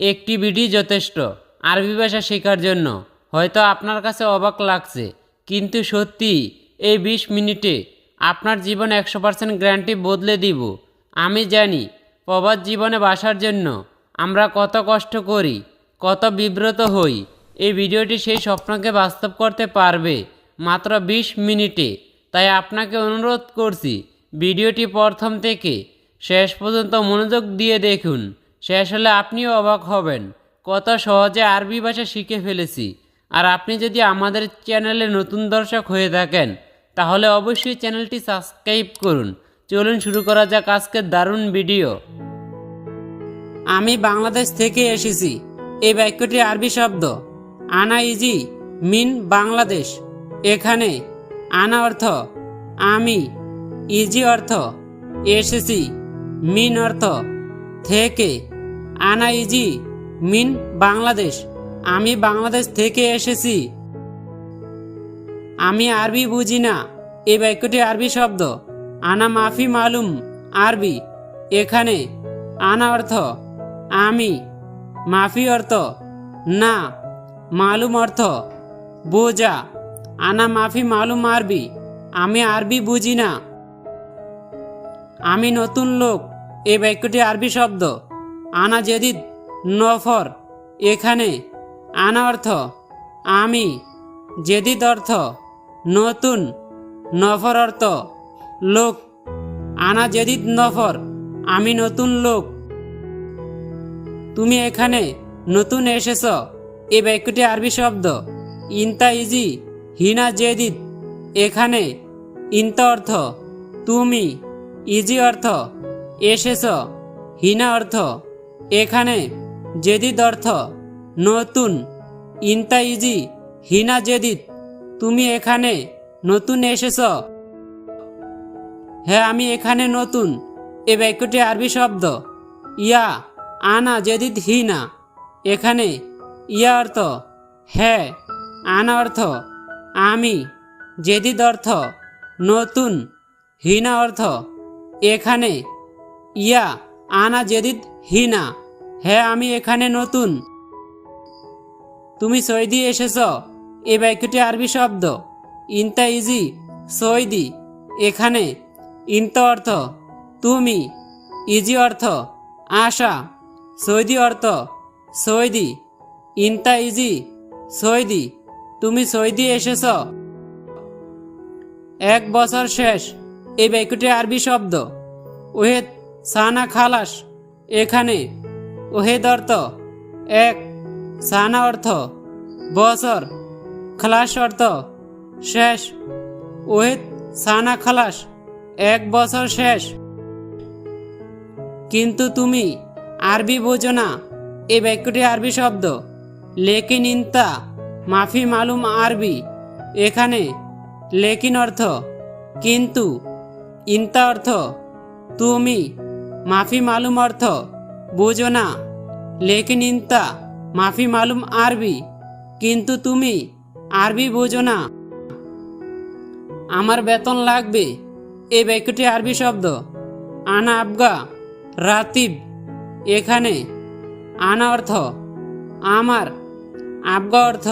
একটি ভিডিও যথেষ্ট। আরবি ভাষা শেখার জন্য। হয়তো আপনার কাছে অবাক লাগছে, কিন্তু সত্যি, এই বিশ মিনিটে আপনার জীবন একশো পার্সেন্ট গ্যারান্টি বদলে দিব। আমি জানি, প্রবাদ জীবনে বাসার জন্য আমরা কত কষ্ট করি, কত বিব্রত হই। এই ভিডিওটি সেই স্বপ্নকে বাস্তব করতে পারবে মাত্র বিশ মিনিটে। তাই আপনাকে অনুরোধ করছি, ভিডিওটি প্রথম থেকে শেষ পর্যন্ত মনোযোগ দিয়ে দেখুন। শেষ হলে আপনিও অবাক হবেন। কত সহজে আরবি ভাষা শিখে ফেলেছি। আর আপনি যদি আমাদের চ্যানেলে নতুন দর্শক হয়ে থাকেন, তাহলে অবশ্যই চ্যানেলটি সাবস্ক্রাইব করুন। চলুন শুরু করা যাক আজকের দারুণ ভিডিও। আমি বাংলাদেশ থেকে এসেছি। এই বাক্যটি আরবি শব্দ। আনা ইজি, মিন বাংলাদেশ। এখানে আনা অর্থ, আমি। ইজি অর্থ, এসেছি। মিন অর্থ, থেকে। আনা ইজি মিন বাংলাদেশ। আমি বাংলাদেশ থেকে এসেছি। আমি আরবি বুঝি না। এই বাক্যটি আরবি শব্দ। আনা মাফি মালুম, আরবি। এখানে আনা অর্থ, আমি। মাফি অর্থ, না। মালুম অর্থ, বোঝা। আনা মাফি মালুম, আরবি। আমি আরবি বুঝি না। আমি নতুন লোক। এই বাক্যটি আরবি শব্দ। আনা জেদিদ নফর, এখানে আনা অর্থ আমি, জেদিদ অর্থ নতুন, নফর অর্থ লোক। আনা জেদিদ নফর, আমি নতুন লোক। তুমি এখানে নতুন এসেছ, এ বাক্যটি আরবি শব্দ। ইনতা ইজি, হিনা জেদিদ। এখানে ইনতা অর্থ তুমি, ইজি অর্থ এসেছ, হিনা অর্থ এখানে জেদিদ অর্থ নতুন, ইনতা ইজি, হিনা জেদিদ, তুমি এখানে নতুন এসেছ। হ্যাঁ আমি এখানে নতুন, এ বাক্যটি আরবি শব্দ। ইয়া, আনা জেদিদ হিনা, এখানে ইয়া অর্থ হ্যাঁ আনা অর্থ আমি, জেদিদ অর্থ নতুন, হিনা অর্থ এখানে ইয়া। আনা জেদিদ হিনা হ্যাঁ আমি এখানে নতুন। তুমি সৌদি এসেছ, এ বাক্যটি আরবি শব্দ। ইনতা ইজি, সৌদি, এখানে। ইন্ত অর্থ, তুমি। ইজি অর্থ, আশা। সৌদি অর্থ, সৌদি। ইনতা ইজি, সৌদি। তুমি সৌদি এসেছ। এক বছর শেষ এই বাক্যটি আরবি শব্দ। ওহেদ সানা খালাস, এখানে। ওহেদ অর্থ এক। সানা অর্থ, বছর। খালাস অর্থ, শেষ। ওহেদ, সানা খালাস, এক বছর শেষ। কিন্তু তুমি আরবি বোঝো না এই বাক্যটি আরবি শব্দ। লেকিন ইন্তা, মাফি মালুম আরবি। এখানে লেকিন অর্থ, কিন্তু ইন্তা অর্থ, তুমি মাফি মালুম অর্থ বোঝো না। লেকিন ইন্তা মাফি মালুম আরবি, কিন্তু তুমি আরবি বোঝো না। আমার বেতন লাগবে এই বাক্যটি আরবি শব্দ। আনা আবগা, রাতিব, এখানে আনা অর্থ। আমার আবগা অর্থ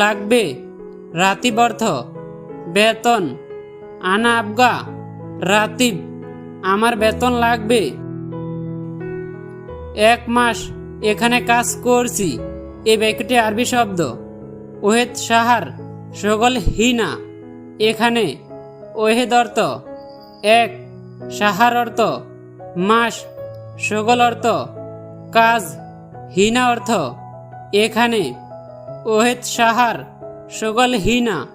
লাগবে, রাতিব অর্থ। বেতন, আনা আবগা, রাতিব। আমার বেতন লাগবে। এক মাস এখানে কাজ করছি এই বাক্যটি আরবি শব্দ। ওহেদ সাহার সগল হিনা। এখানে ওহেদ অর্থ এক, সাহার অর্থ। মাস সগল অর্থ। কাজ, হিনা অর্থ। এখানে ওহেদ সাহার সগল হিনা।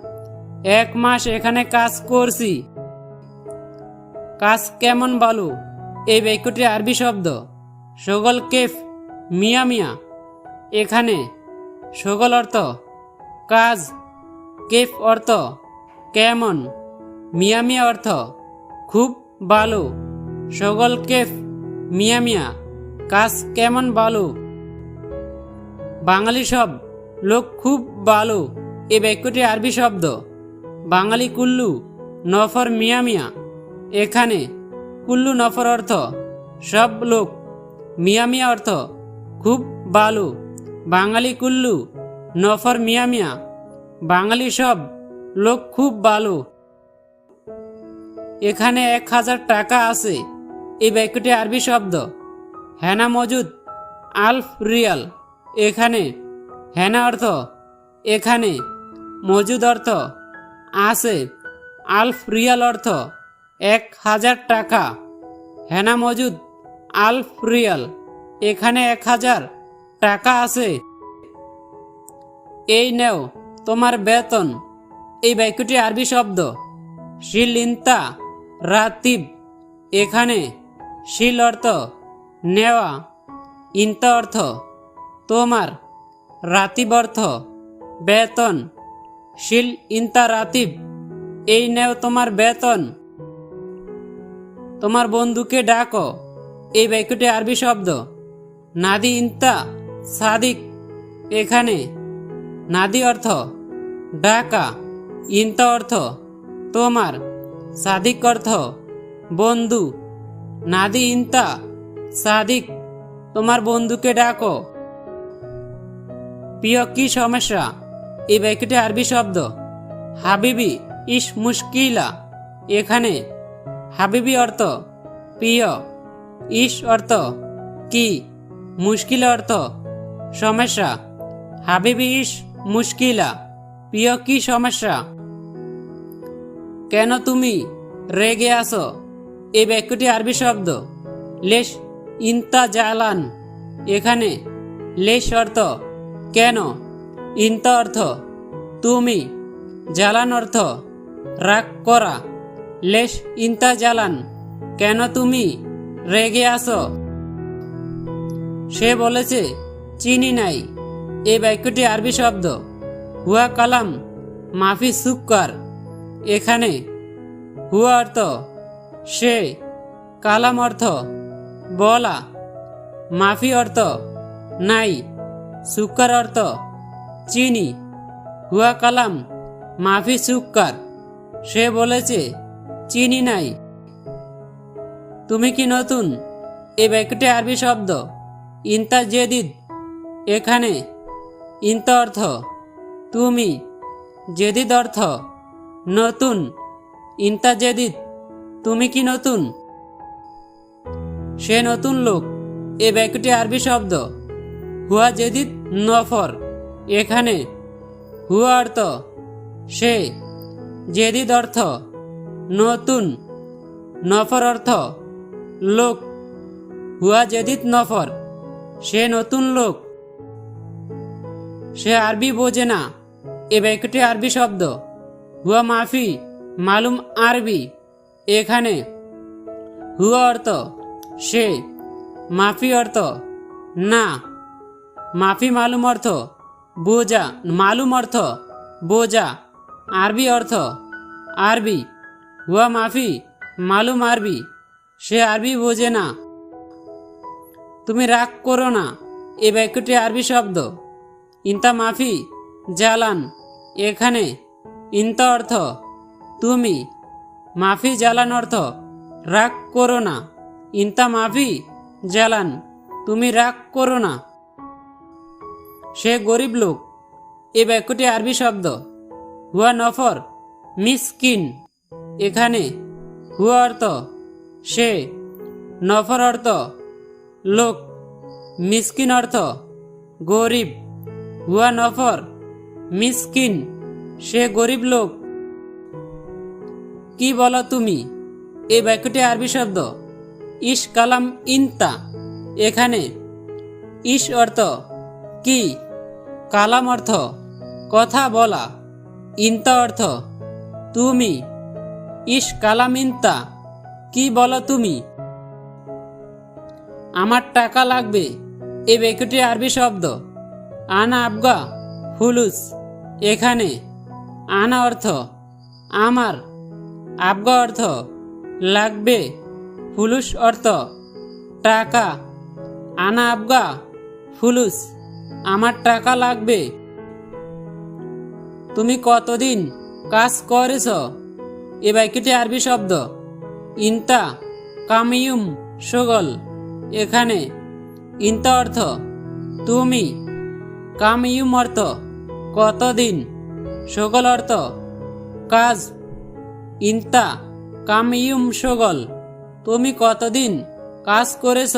এক মাস এখানে কাজ করছি কাজ কেমন বালু? এই বাক্যটি আরবি শব্দ। সগল কেফ, মিয়া মিয়া। এখানে সগল অর্থ কাজ, কেফ অর্থ কেমন, মিয়া মিয়া অর্থ খুব ভালো সগল কেফ, মিয়া মিয়া। কাজ কেমন ভালো বাঙালি সব লোক খুব ভালো এ বাক্যটি আরবি শব্দ। বাঙালি কুল্লু, নফর মিয়া মিয়া। এখানে কুল্লু নফর অর্থ সব লোক, মিয়া মিয়া অর্থ খুব ভালো বাঙালি কুল্লু, নফর মিয়া মিয়া। বাঙালি সব লোক খুব ভালো এখানে এক হাজার টাকা আছে, এই বাক্যটি আরবি শব্দ। হেনা মজুদ, আলফ রিয়াল। এখানে হেনা অর্থ এখানে, মজুদ অর্থ আছে, আলফ রিয়াল অর্থ এক হাজার টাকা। হেনা মজুদ, আলফ রিয়াল, এখানে এক হাজার টাকা আছে। এই নেও, তোমার বেতন। এই বাক্যটি আরবি শব্দ। শিলিন্তা রাতিব, এখানে শিল অর্থ নেওয়া, ইন্তা অর্থ তোমার, রাতিব অর্থ বেতন। শিল ইন্তা, রাতিব, এই নেও তোমার বেতন। তোমার বন্ধুকে ডাকো। এই বাক্যটি আরবি শব্দ। নাদি ইন্তা সাদিক। এখানে নাদি অর্থ ডাকা, ইন্তা অর্থ তোমার, সাদিক অর্থ বন্ধু। নাদি ইন্তা সাদিক, তোমার বন্ধুকে ডাকো। প্রিয়, কি সমস্যা? এই বাক্যটি আরবি শব্দ। হাবিবি ইস মুশকিলা। এখানে হাবিবি অর্থ, প্রিয় ইস অর্থ, কি, মুশকিল অর্থ, সমস্যা, হাবিবি ইস মুশকিলা, প্রিয় কি সমস্যা? কেন তুমি রেগে আসো এই বাক্যটি আরবি শব্দ, লেশ ইন্তা জালান, এখানে লেশ অর্থ, কেন? ইন্তা অর্থ, তুমি জ্বালান অর্থ, রাগ করা। লেশ ইন্তা জ্বালান। কেন তুমি রেগে আসো সে বলেছে, চিনি নাই। এই বাক্যটি আরবি শব্দ। হুয়া কালাম, মাফি সুক্কার এখানে হুয়া অর্থ, সে। কালাম অর্থ, বলা। মাফি অর্থ, নাই। সুক্কার অর্থ, চিনি। হুয়া কালাম, মাফি সুক্কার সে বলেছে চিনি নাই। তুমি কি নতুন? এ বাক্যটি আরবি শব্দ। ইন্তা জেদিদ। এখানে ইন্তা অর্থ, তুমি। জেদিদ অর্থ, নতুন। ইন্তা জেদিদ, তুমি কি নতুন? সে নতুন লোক। এ বাক্যটি আরবি শব্দ। হুয়া জেদিদ নফর। এখানে হুয়া অর্থ, সে। জেদিদ অর্থ নতুন। নফর অর্থ লোক। হুয়া জেদিত নফর, সে নতুন লোক। সে আরবি বোঝে না, এ বাক্যটি আরবি শব্দ। হুয়া মাফি, মালুম আরবি, এখানে। হুয়া অর্থ সে, মাফি অর্থ না। মাফি মালুম অর্থ বোঝা, মালুম অর্থ বোঝা। আরবি অর্থ আরবি। হুয়া মাফি, মালুম আরবি, সে আরবি বোঝে না। তুমি রাগ করো না, এ বাক্যটি আরবি শব্দ। ইন্তা মাফি, জালান, এখানে ইন্তা অর্থ, তুমি। মাফি, জালান অর্থ, রাগ করো না। ইন্তা মাফি, জালান, তুমি রাগ করো না। সে গরিব লোক, এ বাক্যটি আরবি শব্দ। হুয়া নফর, মিসকিন। এখানে হুয়া অর্থ, সে, নফর অর্থ, লোক, মিসকিন অর্থ, গরিব। হুয়া নফর, মিসকিন, সে গরিব লোক। কি বলো তুমি? এই বাক্যটি আরবি শব্দ। ইস কালাম ইনতা। এখানে ইস অর্থ কি? কালাম অর্থ কথা বলা। ইনতা অর্থ তুমি। ইস কালামিন্তা, কি বলো তুমি? আমার টাকা লাগবে এই বাক্যটি আরবি শব্দ। আনা আবগা ফুলুস এখানে। আনা অর্থ, আমার। আবগা অর্থ, লাগবে ফুলুস অর্থ, টাকা। আনা আবগা ফুলুস আমার টাকা লাগবে। তুমি কতদিন কাজ করেছ? এ বাক্যটি আরবি শব্দ। ইন্তা, কামিয়ুম, সুগল। এখানে ইন্তা অর্থ, তুমি কাম ইউম অর্থ, কতদিন সগল অর্থ, কাজ ইন্তা কাম ইউম সগল। তুমি কতদিন কাজ করেছ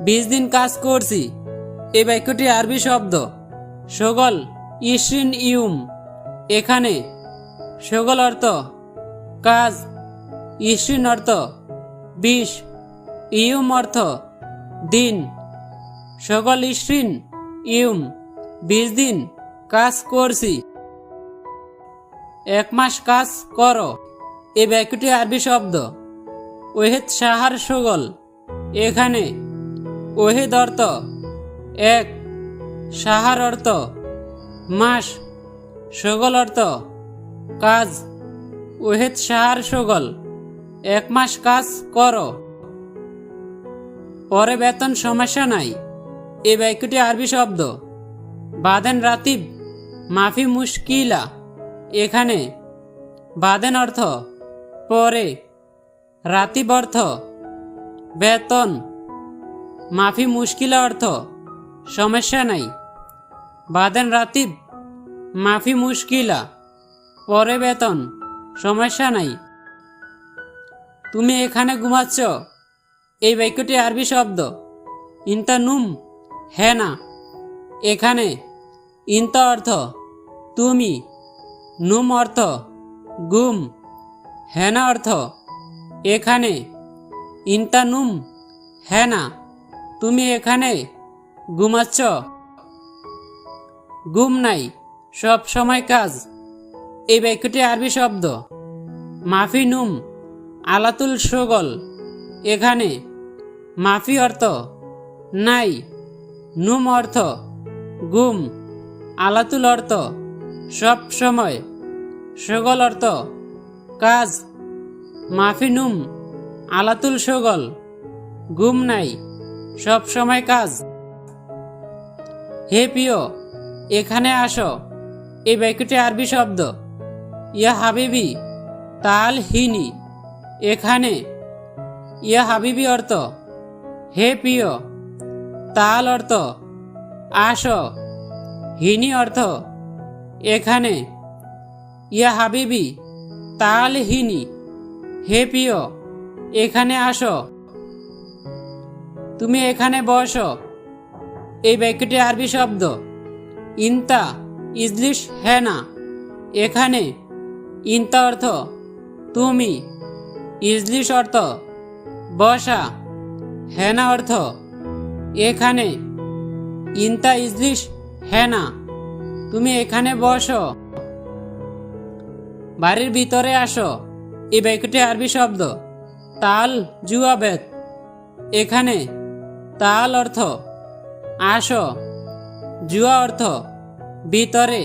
বিশ দিন কাজ করছি এই বাক্যটি আরবি শব্দ, সগল ইসিন ইউম এখানে সগল অর্থ কাজ ইসিন অর্থ বিষ ইউম অর্থ দিন। সকল ইসরিন ইউম বিশ দিন কাজ করছি। এক মাস কাজ করো, এ বাক্যটি আরবি শব্দ। ওহেদ সাহার সগল, এখানে ওহেদ অর্থ এক, সাহার অর্থ মাস। সগল অর্থ কাজ। ওহেদ সাহার সগল, এক মাস কাজ করো। পরে বেতন সমস্যা নাই, এ বাক্যটি আরবি শব্দ। বাদেন রাতিব, মাফি মুশকিলা, এখানে। বাদেন অর্থ, পরে। রাতিব অর্থ, বেতন। মাফি মুশকিলা অর্থ, সমস্যা নাই। বাদেন রাতিব, মাফি মুশকিলা। পরে বেতন, সমস্যা নাই। তুমি এখানে ঘুমাচ্ছ, এই বাক্যটি আরবি শব্দ। ইন্তা নুম হ্যাঁ না। এখানে, ইন্তা অর্থ, তুমি। নুম অর্থ গুম হেনা অর্থ, এখানে। ইন্তা নুম হ্যাঁ না। তুমি এখানে, ঘুমাচ্ছ। গুম নাই, সব সময় কাজ। এই বাক্যটি আরবি শব্দ। মাফি নুম, আলাতুল সগল এখানে মাফি অর্থ নাই, নুম অর্থ গুম, আলাতুল অর্থ সব সময় সগল অর্থ কাজ, মাফি নুম, আলাতুল সগল গুম নাই, সব সময় কাজ। হে প্রিয়, এখানে আসো, এই বাক্যটি আরবি শব্দ। ইয়া হাবিবি, তাল হিনি, এখানে। ইয়া হাবিবি অর্থ, হে প্রিয়, তাল অর্থ, আস। হিনি অর্থ, এখানে। ইয়া হাবিবি, তাল হিনি, হে প্রিয়, এখানে আসো। তুমি এখানে বসো। এই বাক্যটি আরবি শব্দ। ইন্তা, ইজলিশ হ্যানা এখানে। ইন্তা অর্থ তুমি ইজলিশ অর্থ বসা, হেনা অর্থ, এখানে, ইন্তা ইজলিশ, হেনা, তুমি এখানে বসো। বাড়ির ভিতরে আসো এই বাক্যটি আরবি শব্দ, তাল জুয়াবেদ এখানে, তাল অর্থ, আসো, জুয়া অর্থ, ভিতরে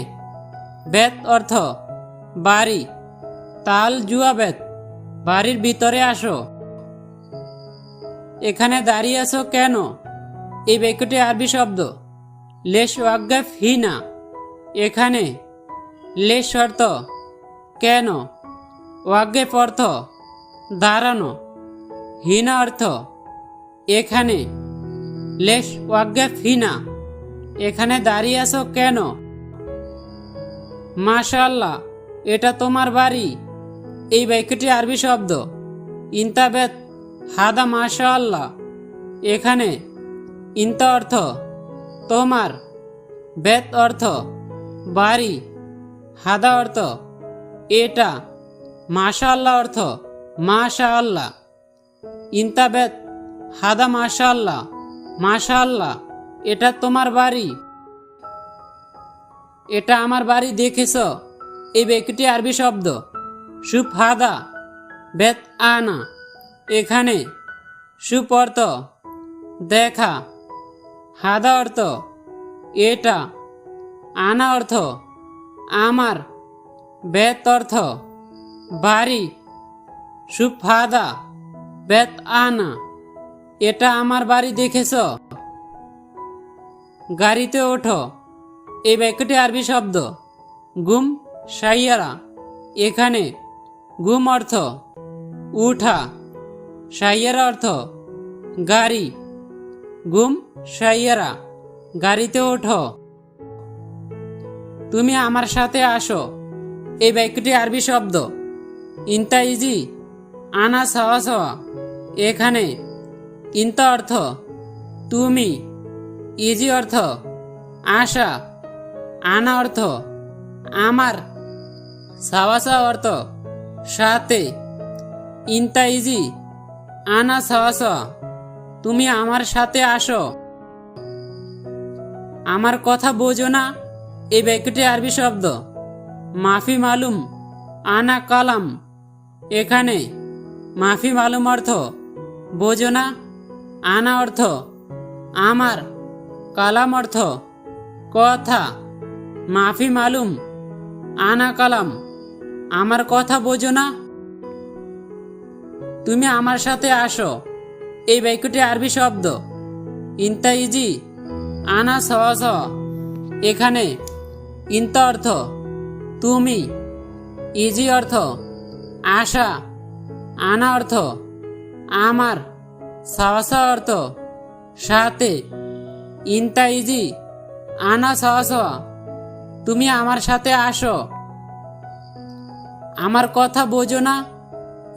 বেত অর্থ বাড়ি। তাল জুয়া বেত, বাড়ির ভিতরে আসো। এখানে দাঁড়িয়ে আছো কেন? এই বাক্যটি আরবি শব্দ। লেশ ওয়াগ্গাফ হিনা এখানে লেশ অর্থ কেন? ওয়াগ্গেফ অর্থ, দাঁড়ানো। হিনা অর্থ, এখানে লেশ ওয়াগ্গেফ হিনা এখানে দাঁড়িয়ে আছো কেন? মাশাল্লাহ এটা তোমার বাড়ি। এই বাক্যটি আরবি শব্দ। ইন্তাবেত, হাদা মাশাল্লাহ এখানে ইন্তা অর্থ তোমার, বেত অর্থ বাড়ি। হাদা অর্থ এটা মাশাল্লাহ অর্থ মাশা আল্লাহ ইন্তাবেত, হাদা মাশাল্লাহ মাশাল্লাহ এটা তোমার বাড়ি। এটা আমার বাড়ি দেখেছ? এই ব্যক্তিটি আরবি শব্দ। সুফাদা বেত আনা। এখানে সুপ অর্থ দেখা। হাদা অর্থ, এটা। আনা অর্থ, আমার। বেত অর্থ, বাড়ি। সুপ হাদা বেত আনা। এটা আমার বাড়ি দেখেছ? গাড়িতে ওঠো। এই বাক্যটি আরবি শব্দ। গুম সাইয়ারা, এখানে গুম অর্থ উঠা। সাইয়ারা অর্থ গাড়ি। গুম সাইয়ারা, গাড়িতে ওঠো। তুমি আমার সাথে আসো। এই বাক্যটি আরবি শব্দ। ইন্তা ইজি, আনা সাওয়া সাওয়া। এখানে ইন্তা অর্থ তুমি, ইজি অর্থ আশা, আনা অর্থ আমার। সাওয়াসা অর্থ সাথে। ইন্তা ইজি আনা সাওয়াসা, তুমি আমার সাথে আসো। আমার কথা বোঝো না এই বাক্যটি আরবি শব্দ। মাফি মালুম, আনা কালাম। এখানে মাফি মালুম অর্থ বোঝো না, আনা অর্থ আমার, কালাম অর্থ কথা। মাফি মালুম, আনা কালাম। আমার কথা বোঝো না। তুমি আমার সাথে আসো। এই বাক্যটি আরবি শব্দ। ইন্তা ইজি। আনা সওয়া এখানে ইন্তা অর্থ তুমি। ইজি অর্থ আশা। আনা অর্থ আমার। সাওয়াসা অর্থ সাথে। ইন্তা ইজি। আনা সহস তুমি আমার সাথে আসো। আমার কথা বোঝো না,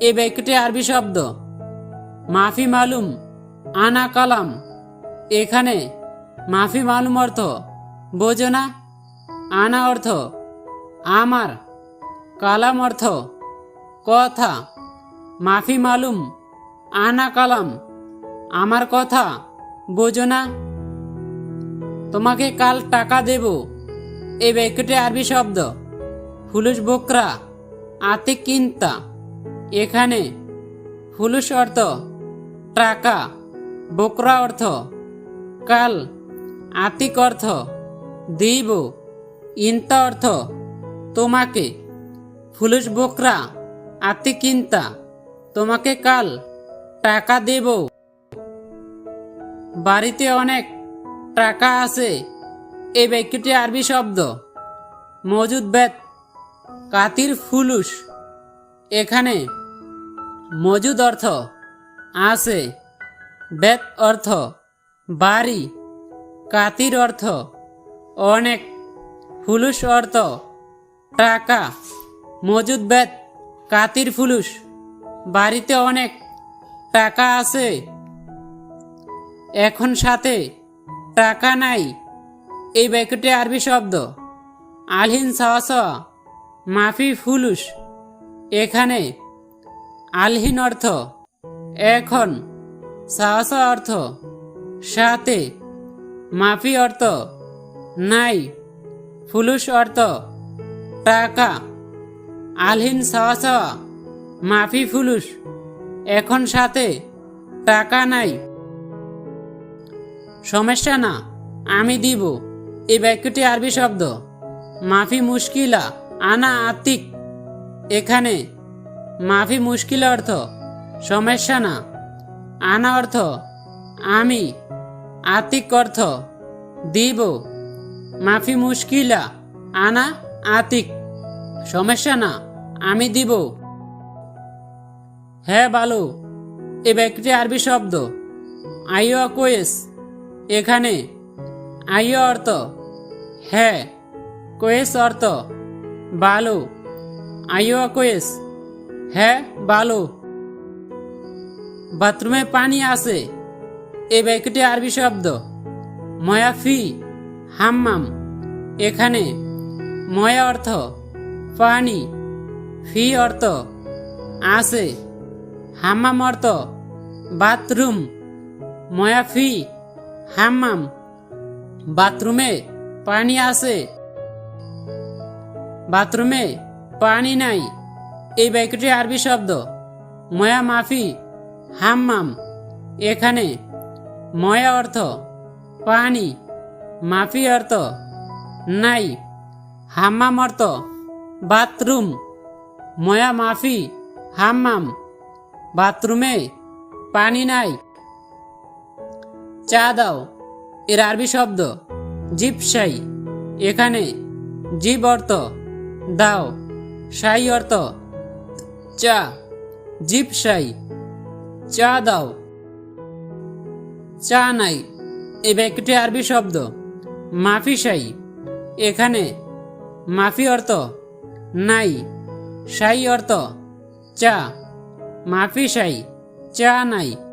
এ বাক্যটি আরবি শব্দ। মাফি মালুম, আনা কালাম। এখানে মাফি মালুম অর্থ, বোঝো না, আনা অর্থ, আমার। কালাম অর্থ, কথা। মাফি মালুম, আনা কালাম। আমার কথা বোঝো না, তোমাকে কাল টাকা দেব এই বাক্যটি আরবি শব্দ। ফুলুস বকরা আতে কিন্তা এখানে ফুলুস অর্থ টাকা, বকরা অর্থ কাল, আতিক অর্থ দিব, ইন্তা অর্থ তোমাকে। ফুলুস বকরা আতি কিন্তা তোমাকে কাল, টাকা দেব। বাড়িতে অনেক টাকা আছে এই বাক্যটি আরবি শব্দ। মজুদ বেত কাতির ফুলুস। এখানে মজুদ অর্থ আছে বেত অর্থ বাড়ি, কাতির অর্থ অনেক, ফুলুস অর্থ টাকা। মজুদ বেত কাতির ফুলুস, বাড়িতে অনেক, টাকা আছে। এখন সাথে টাকা নাই, এই বাক্যটি আরবি শব্দ। আলহিন সাওয়া। মাফি ফুলুস। এখানে আলহীন অর্থ, এখন সাহসা অর্থ, সাথে মাফি অর্থ, নাই। ফুলুস অর্থ, টাকা। আলহিন সাওয়া মাফি ফুলুস, এখন সাথে টাকা নাই। সমস্যা না, আমি দিব। এই বাক্যটি আরবি শব্দ, মাফি মুশকিলা। আনা আতিক। এখানে মাফি মুশকিল অর্থ, সমস্যা না। আনা অর্থ, আমি। আতিক অর্থ, দিব। মাফি মুশকিলা, আনা আতিক। সমস্যা না, আমি দিব। হ্যাঁ বালু, এ ব্যক্তিটি আরবি শব্দ। আইও কোয়েস। এখানে আইও অর্থ হ্যাঁ কোয়েস অর্থ। বালু। আইও কোয়েস হ্যাঁ বালু। বাথরুমে পানি আছে। এই বাক্যটি আরবি শব্দ। ময়াফি হাম্মাম। এখানে ময়া অর্থ পানি। ফি অর্থ আছে। হাম্মাম অর্থ বাথরুম। ময়াফি হাম্মাম। বাথরুমে পানি আছে। বাথরুমে পানি নাই। এই বাক্যটি আরবি শব্দ। ময়া মাফি, হাম্মাম। এখানে ময়া অর্থ পানি, মাফি অর্থ নাই। হাম্মাম অর্থ বাথরুম। ময়া মাফি, হাম্মাম। বাথরুমে পানি নাই। চা দাও, এর আরবি শব্দ জিপসাই। এখানে জীব অর্থ দাও সাই অর্থ। চা, জিপ সাই চা দাও। চা নাই এই বাক্যটি আরবি শব্দ। মাফি সাই এখানে মাফি অর্থ নাই সাই অর্থ চা। মাফি সাই চা নাই।